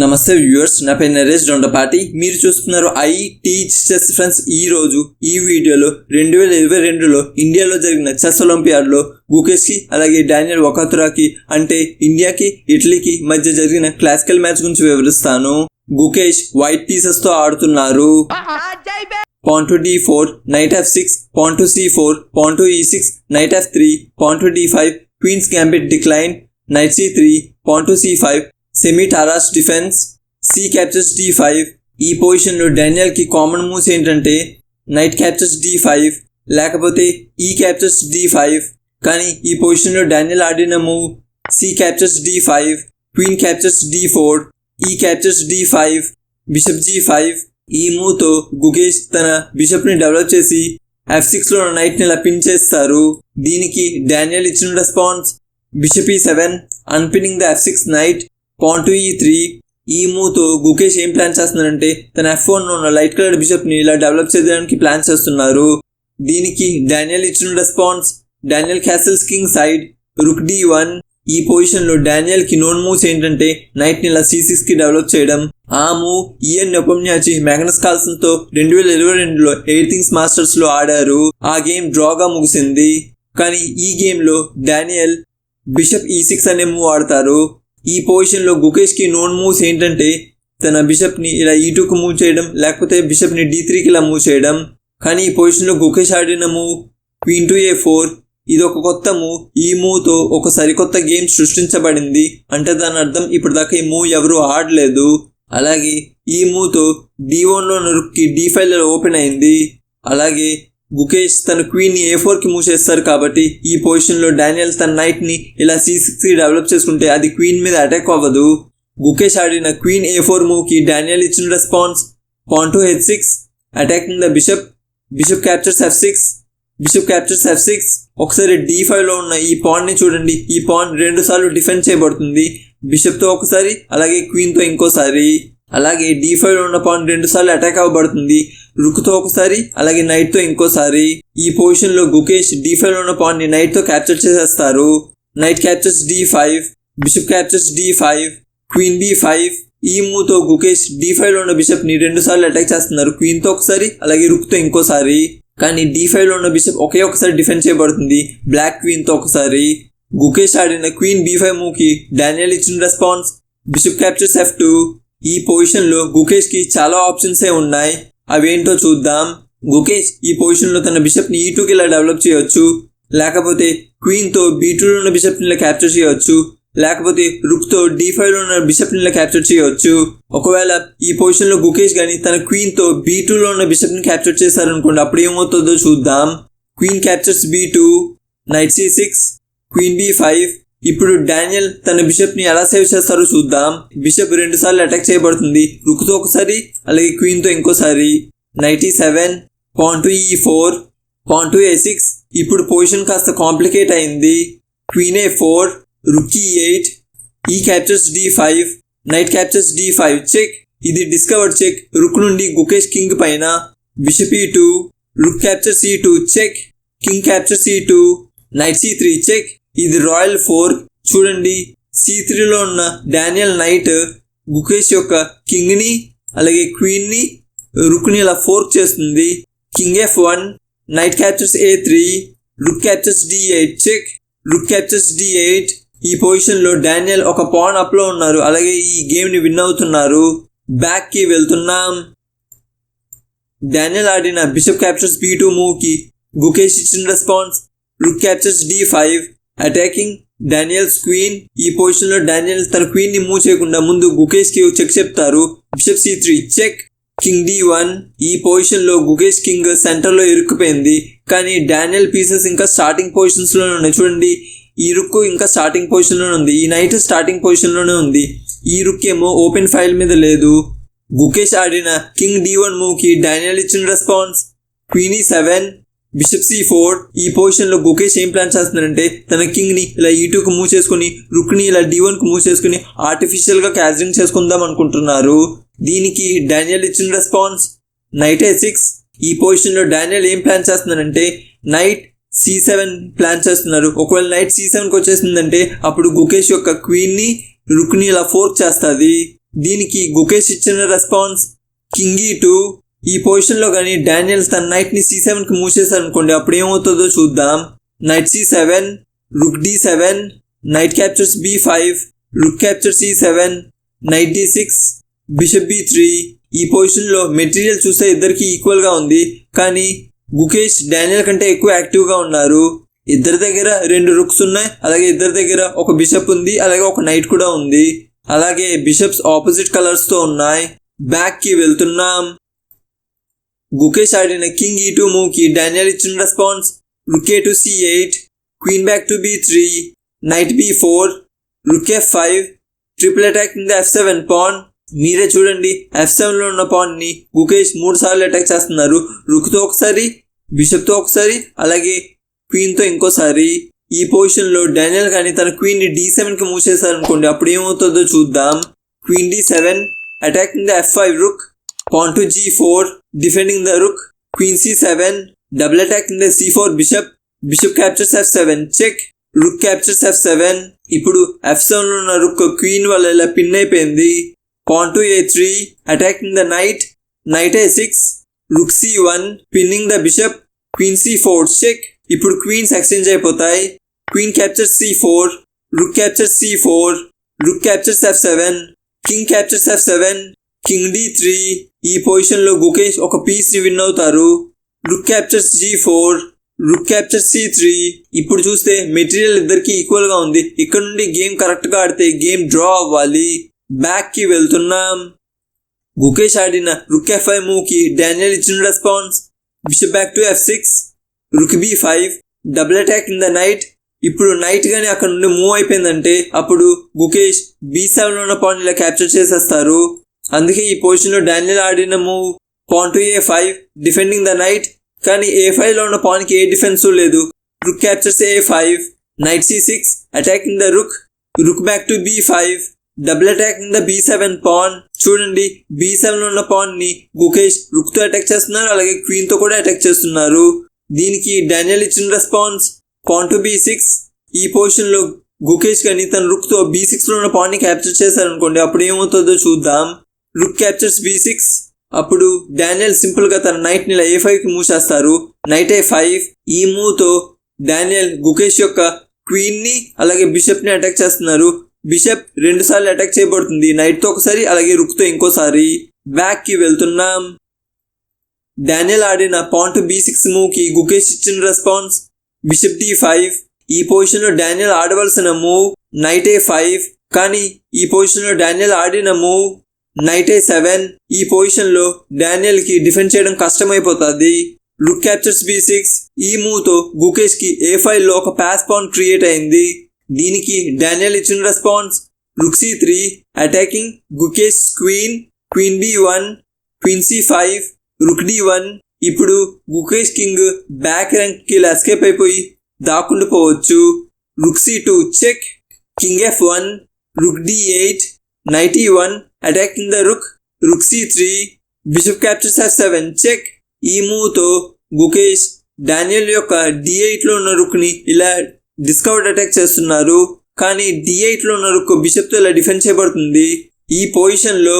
నమస్తే వ్యూవర్స్ నా పేరు నరేష్ దొండపాటి మీరు చూస్తున్నారు ఐ టీచ్ చెస్ ఫ్రెండ్స్. ఈ రోజు ఈ వీడియోలో రెండు వేల ఇరవై రెండులో ఇండియాలో జరిగిన చెస్ ఒలింపియాడ్లో గుకేష్కి అలాగే డానియల్ వకాతురాకి అంటే ఇండియాకి ఇటలీకి మధ్య జరిగిన క్లాసికల్ మ్యాచ్ గురించి వివరిస్తాను. గుకేష్ వైట్ పీసెస్తో ఆడుతున్నారు. pawn to d4, knight f6, pawn to c4, pawn to e6, knight f3, pawn to d5, queen's gambit decline, knight c3, pawn to c5, semi Tarrasch defence c captures d five ఈ పొజిషన్లో డానియల్కి common moves ఏంటంటే knight captures D five లేకపోతే ఈ captures D five కానీ ఈ పొజిషన్లో Daniel ఆడిన move c captures d five queen captures d four e captures d five bishop g five ఈ మూవ్తో గుగేష్ తన బిషప్ని డెవలప్ చేసి ఎఫ్ సిక్స్లో నైట్ని నైట్ ఇలా పిన్ చేస్తారు. దీనికి డానియల్ ఇచ్చిన response bishop e seven unpinning the f six knight pawn e three ఈ మూతో గుకేష్ ఏం ప్లాన్ చేస్తున్నారంటే తన ఎఫ్ వన్ ఉన్న లైట్ కలర్ బిషప్ని ఇలా డెవలప్ చేయడానికి ప్లాన్ చేస్తున్నారు. దీనికి డానియల్ ఇచ్చిన response Daniel castles king side rook d one. ఈ పొజిషన్లో డానియల్కి నోన్ మూవ్స్ ఏంటంటే నైట్ని ఇలా సి సిక్స్కి డెవలప్ చేయడం. ఆ మూవ్ ఈఎన్ నెపమ్యాచి మ్యాగ్నస్ కాల్సన్తో రెండు వేల ఇరవై రెండులో ఎయిటింగ్స్ మాస్టర్స్లో ఆడారు. ఆ గేమ్ డ్రాగా ముగిసింది. కానీ ఈ గేమ్లో Daniel bishop e e six అనే మూవ్ ఆడతారు. ఈ పొజిషన్లో గుకేష్కి నోన్ మూవ్స్ ఏంటంటే తన బిషప్ని ఇలా e ఈ కు మూవ్ చేయడం లేకపోతే బిషప్ని డీ త్రీకి ఇలా మూవ్ చేయడం. కానీ ఈ పొజిషన్లో గుకేష్ ఆడిన move queen to a four ఇది ఒక కొత్త మూవ్ ఈ మూవ్తో ఒక సరికొత్త గేమ్ సృష్టించబడింది. అంటే దాని అర్థం ఇప్పటిదాకా ఈ మూవ్ ఎవరు ఆడలేదు. అలాగే ఈ మూవ్తో డి లో నరుక్కి డి ఫైవ్ ఓపెన్ అయింది. అలాగే గుకేష్ తన క్వీన్ని ఏ ఫోర్కి మూవ్ చేస్తారు కాబట్టి ఈ పొజిషన్లో డానియల్ తన నైట్ని ఇలా సి సిక్స్ డెవలప్ చేసుకుంటే అది క్వీన్ మీద అటాక్ అవ్వదు. గుకేష్ ఆడిన క్వీన్ ఏ ఫోర్ మూవ్కి డానియల్ ఇచ్చిన response pawn to h six attacking the bishop bishop captures f six bishop captures f six ఒకసారి డి ఫైవ్లో ఉన్న ఈ పాన్ని చూడండి. ఈ పాన్ రెండు సార్లు డిఫెండ్ చేయబడుతుంది. బిషప్తో ఒకసారి అలాగే క్వీన్తో ఇంకోసారి. అలాగే డి ఫైవ్ ఉన్న పాన్ రెండు సార్లు అటాక్ అవ్వబడుతుంది. రుక్తో ఒకసారి అలాగే నైట్తో ఇంకోసారి. ఈ పొజిషన్లో గుకేష్ డి ఫైవ్ ఉన్న పాన్ని నైట్తో క్యాప్చర్ చేసేస్తారు. Knight captures d five bishop captures d five queen b five ఈ మూవ్తో గుకేష్ డి ఫైవ్లో ఉన్న బిషప్ని రెండు సార్లు అటాక్ చేస్తున్నారు. క్వీన్తో ఒకసారి అలాగే రుక్తో ఇంకోసారి. కానీ డి ఫైవ్లో ఉన్న బిషప్ ఒకే ఒకసారి డిఫెండ్ చేయబడుతుంది. బ్లాక్ క్వీన్తో ఒకసారి. గుకేష్ ఆడిన క్వీన్ బి ఫైవ్ మూవ్కి డానియల్ ఇచ్చిన response bishop captures f two ఈ పొజిషన్లో గుకేష్కి చాలా ఆప్షన్స్ ఏ ఉన్నాయి. అవేంటో చూద్దాం. గుకేష్ ఈ పొజిషన్లో తన బిషప్ని ఈ టూకి ఇలా డెవలప్ చేయొచ్చు. లేకపోతే క్వీన్తో బీటూలో బీ ఉన్న బిషప్ని ఇలా క్యాప్చర్ చేయొచ్చు. లేకపోతే రుక్తో డీ ఫైవ్లో ఉన్న బిషప్ని ఇలా క్యాప్చర్ చేయొచ్చు. ఒకవేళ ఈ పొజిషన్లో గుకేష్ కానీ తన క్వీన్తో బీటూలో బీ ఉన్న బిషప్ని క్యాప్చర్ చేశారనుకోండి అప్పుడు ఏమవుతుందో చూద్దాం. Queen captures b two knight c six queen b five ఇప్పుడు డానియల్ తన బిషప్ని ఎలా సేవ్ చేస్తారో చూద్దాం. బిషప్ రెండు సార్లు అటాక్ చేయబడుతుంది. రుక్తో ఒకసారి అలాగే క్వీన్తో ఇంకోసారి. Knight e seven pawn to e four pawn to a six. ఇప్పుడు పొజిషన్ కాస్త కాంప్లికేట్ అయింది. Queen a four rook e eight e captures d five knight captures d five. Check ఇది డిస్కవర్ చెక్. రుక్ నుండి Gukesh king పైన. Bishop e two rook capture c two. Check king capture c two. Knight c three. Check ఇది royal fork. చూడండి c త్రీలో ఉన్న Daniel night Gukesh యొక్క కింగ్ని అలాగే క్వీన్ని ఇలా ఫోర్క్ చేస్తుంది. King f one knight captures a three rook captures d eight. Check rook captures d eight. ఈ పొజిషన్లో డానియల్ ఒక పాన్ అప్లో ఉన్నారు అలాగే ఈ గేమ్ని విన్ అవుతున్నారు. బ్యాక్కి వెళ్తున్నాం. డానియల్ ఆడిన బిషప్ క్యాప్చర్స్ బీ టూ మూవ్కి గుకేష్ ఇచ్చిన response rook captures d five. Attacking Daniel's queen ఈ పొజిషన్లో డానియల్ తన క్వీన్ని మూవ్ చేయకుండా ముందు గుకేష్కి చెక్ చెప్తారు. Bishop c three check king d one ఈ పొజిషన్లో గుకేష్ కింగ్ సెంటర్లో ఇరుక్కుపోయింది. కానీ డానియల్ పీసెస్ ఇంకా స్టార్టింగ్ పొజిషన్స్లోనే ఉన్నాయి. చూడండి ఈ రుక్కు ఇంకా స్టార్టింగ్ పొజిషన్లోనే ఉంది. ఈ నైట్ స్టార్టింగ్ పొజిషన్లోనే ఉంది. ఈ రుక్ ఏమో ఓపెన్ ఫైల్ మీద లేదు. గుకేష్ ఆడిన కింగ్ డి వన్ మూవ్కి డానియల్ ఇచ్చిన response queen e seven bishop c four ఈ పొజిషన్లో గుకేష్ ఏం ప్లాన్ చేస్తున్నారంటే తన కింగ్ని ఇలా ఈ కు మూవ్ చేసుకుని రుక్ని ఇలా డి వన్కు మూవ్ చేసుకుని ఆర్టిఫిషియల్గా క్యాచరింగ్ చేసుకుందాం అనుకుంటున్నారు. దీనికి డానియల్ ఇచ్చిన రెస్పాన్స్ నైట్ ఏ సిక్స్ ఈ పొజిషన్లో డానియల్ ఏం ప్లాన్ చేస్తున్నారంటే నైట్ సి సెవెన్ ప్లాన్ చేస్తున్నారు. ఒకవేళ నైట్ సి సెవెన్కి వచ్చేసిందంటే అప్పుడు గుకేష్ యొక్క క్వీన్ని రుక్ని ఇలా ఫోర్క్ చేస్తుంది. దీనికి గుకేష్ ఇచ్చిన రెస్పాన్స్ కింగ్ ఈ టూ ఈ పొజిషన్లో కానీ డానియల్స్ తన నైట్ని సి సెవెన్కి మూవ్ చేశారు అనుకోండి అప్పుడు ఏమవుతుందో చూద్దాం. Knight c seven rook d seven knight captures b five rook capture c seven knight d six bishop b three ఈ పొజిషన్లో మెటీరియల్ చూస్తే ఇద్దరికి ఈక్వల్గా ఉంది. కానీ గుకేష్ డానియల్ కంటే ఎక్కువ యాక్టివ్గా ఉన్నారు. ఇద్దరి దగ్గర రెండు రుక్స్ ఉన్నాయి అలాగే ఇద్దరి దగ్గర ఒక బిషప్ ఉంది అలాగే ఒక నైట్ కూడా ఉంది. అలాగే బిషప్స్ ఆపోజిట్ కలర్స్తో ఉన్నాయి. బ్యాక్కి వెళ్తున్నాం. గుకేష్ ఆడిన కింగ్ ఈ టూ మూవ్కి డానియల్ ఇచ్చిన response rook e to c eight queen back to b three knight b four rook e five triple attack in the f seven pawn. మీరే చూడండి ఎఫ్ సెవెన్లో ఉన్న పాన్ని గుకేష్ మూడు సార్లు అటాక్ చేస్తున్నారు. రుక్తో ఒకసారి బిషప్తో ఒకసారి అలాగే క్వీన్తో ఇంకోసారి. ఈ పొజిషన్లో డానియల్ కానీ తన క్వీన్ని డి సెవెన్కి మూవ్ చేశారనుకోండి అప్పుడు ఏమవుతుందో చూద్దాం. Queen d seven attacking the f five rook. On to g4, defending the rook. Queen c7, double attack in the c4 bishop. Bishop captures f7, check. Rook captures f seven ఇప్పుడు f సెవెన్లో ఉన్న rook queen వల్ల ఇలా pin అయిపోయింది pawn to a three in the knight knight a six rook c one pinning the bishop queen c four check ఇప్పుడు queens exchange అయిపోతాయి queen capture c four rook capture c four rook captures f seven king captures f seven king d three ఈ పొజిషన్లో గుకేష్ ఒక పీస్ని win అవుతారు. Rook captures g four rook capture c three. ఇప్పుడు చూస్తే material ఇద్దరికి ఈక్వల్గా ఉంది. ఇక్కడ నుండి గేమ్ కరెక్ట్గా ఆడితే గేమ్ డ్రా అవ్వాలి. బ్యాక్కి వెళ్తున్నాం. గుకేష్ ఆడిన రుక్ ఎఫ్ ఫైవ్ మూకి డానియల్ ఇచ్చిన response. Bishop back to f six rook b five. Double attack in the knight. ఇప్పుడు నైట్ కానీ అక్కడ నుండి మూవ్ అయిపోయిందంటే అప్పుడు గుకేష్ బీ సెవెన్ ఉన్న పాయింట్ ఇలా క్యాప్చర్ చేసేస్తారు. అందుకే ఈ పొజిషన్లో డానియల్ ఆడిన move pawn to a five defending the knight కానీ ఏ ఫైవ్లో ఉన్న పాన్కి ఏ డిఫెన్స్ లేదు. Rook captures a five knight c six attacking the rook rook back to b five double attacking the b seven pawn చూడండి b seven ఉన్న పాన్ని Gukesh రుక్తో attack చేస్తున్నారు అలాగే క్వీన్తో కూడా అటాక్ చేస్తున్నారు. దీనికి డానియల్ ఇచ్చిన response pawn to b six ఈ పొజిషన్లో గుకేష్ కానీ తన రుక్తో బి సిక్స్లో ఉన్న పాన్ని క్యాప్చర్ చేశారనుకోండి అప్పుడు ఏమవుతుందో చూద్దాం. రుక్ క్యాప్చర్స్ బి సిక్స్ అప్పుడు డానియల్ సింపుల్గా తన నైట్ని ఏ ఫైవ్కి మూవ్ చేస్తారు. నైట్ ఏ ఫైవ్ ఈ మూవ్తో డానియల్ గుకేష్ యొక్క క్వీన్ని అలాగే బిషప్ని అటాక్ చేస్తున్నారు. బిషప్ రెండు సార్లు అటాక్ చేయబడుతుంది. నైట్తో ఒకసారి అలాగే రుక్తో ఇంకోసారి. బ్యాక్కి వెళ్తున్నాం. డానియల్ ఆడిన పాయింట్ బి సిక్స్ మూవ్కి గుకేష్ ఇచ్చిన రెస్పాన్స్ బిషప్ డి ఫైవ్ ఈ పొజిషన్లో డానియల్ ఆడవలసిన మూవ్ నైట్ ఏ ఫైవ్ కానీ ఈ పొజిషన్లో డానియల్ ఆడిన మూవ్ నైట్ ఏ సెవెన్. ఈ పొజిషన్లో డానియల్కి డిఫెండ్ చేయడం కష్టమైపోతుంది. Rook captures b six. ఈ మూవ్తో గుకేష్కి ఏ ఫైవ్లో ఒక ప్యాస్ పాన్ క్రియేట్ అయింది? దీనికి డానియల్ ఇచ్చిన response rook c three. Attacking Gukesh queen. Queen b one. Queen c five. Rook d one. ఇప్పుడు గుకేష్ కింగ్ బ్యాక్ ర్యాంక్కి ఎస్కేప్ అయిపోయి దాక్కుండిపోవచ్చు rook c two check. King f one. Rook d eight. Knight e one. Attacking the rook rook c three bishop captures f seven check ఈ మూవ్తో Gukesh Daniel యొక్క d ఎయిట్లో ఉన్న రుక్ని ఇలా discovered attack చేస్తున్నారు. కానీ డి ఎయిట్లో ఉన్న రుక్ బిషప్తో ఇలా డిఫెండ్ చేయబడుతుంది. ఈ పొజిషన్లో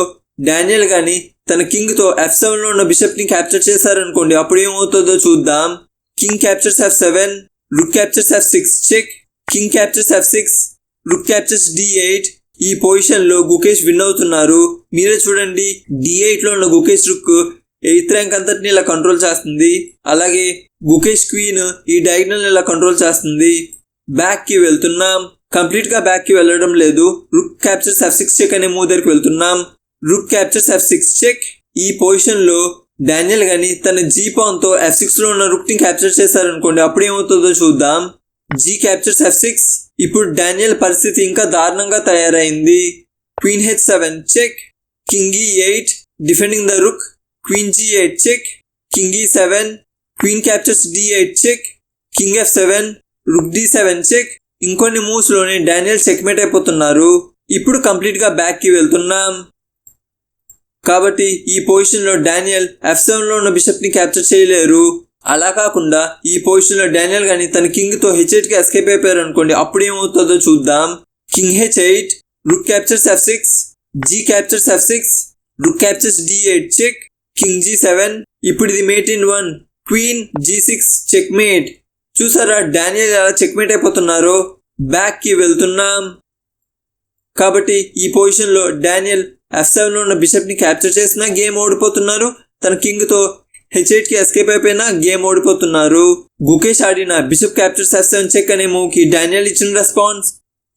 డానియల్ కానీ తన కింగ్తో ఎఫ్ సెవెన్లో ఉన్న బిషప్ని క్యాప్చర్ చేశారనుకోండి అప్పుడు ఏమవుతుందో చూద్దాం. King captures f seven rook captures f six check king captures f six rook captures d eight ఈ పొజిషన్లో గుకేష్ విన్ అవుతున్నారు. మీరే చూడండి డి ఎయిట్లో ఉన్న గుకేష్ రుక్ ఎయిత్ ర్యాంక్ అంతటిని ఇలా కంట్రోల్ చేస్తుంది. అలాగే గుకేష్ క్వీన్ ఈ డయాగ్నల్ ఇలా కంట్రోల్ చేస్తుంది. బ్యాక్కి వెళ్తున్నాం. కంప్లీట్గా బ్యాక్కి వెళ్ళడం లేదు. Rook captures f six check అనే మూవ్ దగ్గరికి వెళ్తున్నాం. Rook captures f six check ఈ పొజిషన్లో డానియల్ గాని తన జీ పాన్తో ఎఫ్ సిక్స్లో ఉన్న రుక్ని క్యాప్చర్ చేశారనుకోండి అప్పుడు ఏమవుతుందో చూద్దాం. జీ క్యాప్చర్స్ ఎఫ్ సిక్స్ ఇప్పుడు డానియల్ పరిస్థితి ఇంకా దారుణంగా తయారైంది. Queen h seven check king e eight defending the rook queen g eight check king e seven queen captures d eight check king f seven rook d seven check ఇంకొన్ని మూవ్స్లోనే Daniel checkmate అయిపోతున్నారు. ఇప్పుడు కంప్లీట్గా బ్యాక్కి వెళ్తున్నాం. కాబట్టి ఈ పొజిషన్లో డానియల్ ఎఫ్ సెవెన్లో ఉన్న బిషప్ని క్యాప్చర్ చేయలేరు. అలా కాకుండా ఈ పొజిషన్లో డానియల్ గాని తన కింగ్తో కి ఎస్కేప్ అయిపోయారు అనుకోండి అప్పుడు ఏమవుతుందో చూద్దాం. King h eight rook captures f six g captures f six rook captures d eight check king g seven ఇప్పుడు ఇది mate in one queen g six check mate చూసారా డానియల్ ఎలా చెక్ మేట్ అయిపోతున్నారో? బ్యాక్కి వెళ్తున్నాం. కాబట్టి ఈ పొజిషన్లో డానియల్ ఎఫ్ సెవెన్ ఉన్న బిషప్ని క్యాప్చర్ చేసినా గేమ్ ఓడిపోతున్నారు. తన కింగ్ తో కి ఎస్కేప్ అయిపోయినా గేమ్ ఓడిపోతున్నారు. గుకేష్ ఆడిన bishop captures f seven check అనే మూవ్కి డానియల్ ఇచ్చిన response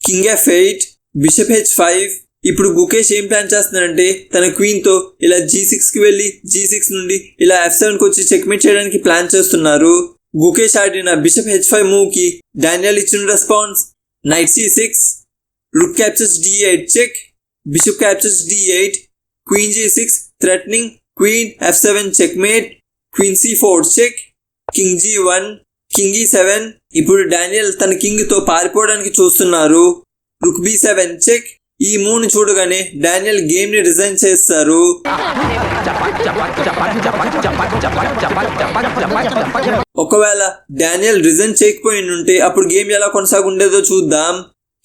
king f eight bishop h five ఇప్పుడు గుకేష్ ఏం ప్లాన్ చేస్తున్నాడంటే తన క్వీన్తో ఇలా జీ సిక్స్కి వెళ్ళి జీ సిక్స్ నుండి ఇలా ఎఫ్ సెవెన్కి వచ్చి చెక్మేట్ చేయడానికి ప్లాన్ చేస్తున్నారు. గుకేష్ ఆడిన బిషప్ హెచ్ ఫైవ్ మూవ్కి డానియల్ ఇచ్చిన response knight c six rook captures d eight check bishop captures d eight queen g six threatening queen f seven checkmate queen c four check king g one king e seven ఇప్పుడు Daniel తన కింగ్తో పారిపోవడానికి చూస్తున్నారు. రుక్ B seven check ఈ మూవ్ని చూడగానే Daniel గేమ్ని resign చేస్తారు. ఒకవేళ డానియల్ రిజైన్ చేయకపోయి ఉంటే అప్పుడు గేమ్ ఎలా కొనసాగుండేదో చూద్దాం.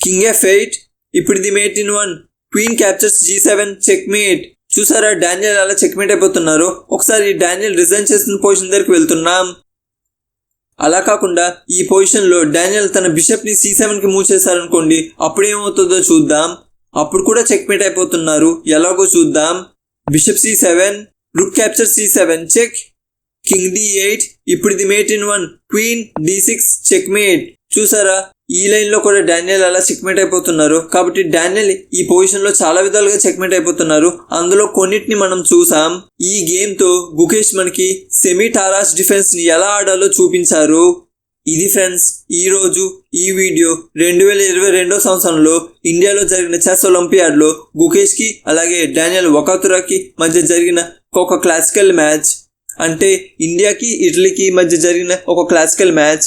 కింగ్ ఎఫ్ ఎయిట్ ఇప్పుడు the mate in one queen captures g seven check mate చూసారా డానియల్ అలా చెక్మేట్ అయిపోతున్నారు. ఒకసారి డానియల్ రిజైన్ చేసిన పొజిషన్ దగ్గరికి వెళ్తున్నాం. అలా కాకుండా ఈ పొజిషన్లో డానియల్ తన బిషప్ని సి సెవెన్కి మూవ్ చేశారనుకోండి అప్పుడు ఏమవుతుందో చూద్దాం. అప్పుడు కూడా చెక్మేట్ అయిపోతున్నారు. ఎలాగో చూద్దాం. Bishop c seven rook capture c seven check king d eight ఇప్పుడు ఇది mate in one queen d six check mate చూసారా ఈ లైన్లో కూడా డానియల్ అలా చెక్మేట్ అయిపోతున్నారు. కాబట్టి డానియల్ ఈ పొజిషన్లో చాలా విధాలుగా చెక్మేట్ అయిపోతున్నారు. అందులో కొన్నిటిని మనం చూసాం. ఈ గేమ్తో గుకేష్ మనకి సెమీ టారాస్ డిఫెన్స్ని ఎలా ఆడాలో చూపించారు. ఇది ఫ్రెండ్స్ ఈరోజు ఈ వీడియో రెండు వేల ఇరవై రెండో సంవత్సరంలో ఇండియాలో జరిగిన చెస్ ఒలింపియాడ్లో గుకేష్కి అలాగే డానియల్ వకాతురాకి మధ్య జరిగిన ఒక క్లాసికల్ మ్యాచ్ అంటే ఇండియాకి ఇటలీకి మధ్య జరిగిన ఒక క్లాసికల్ మ్యాచ్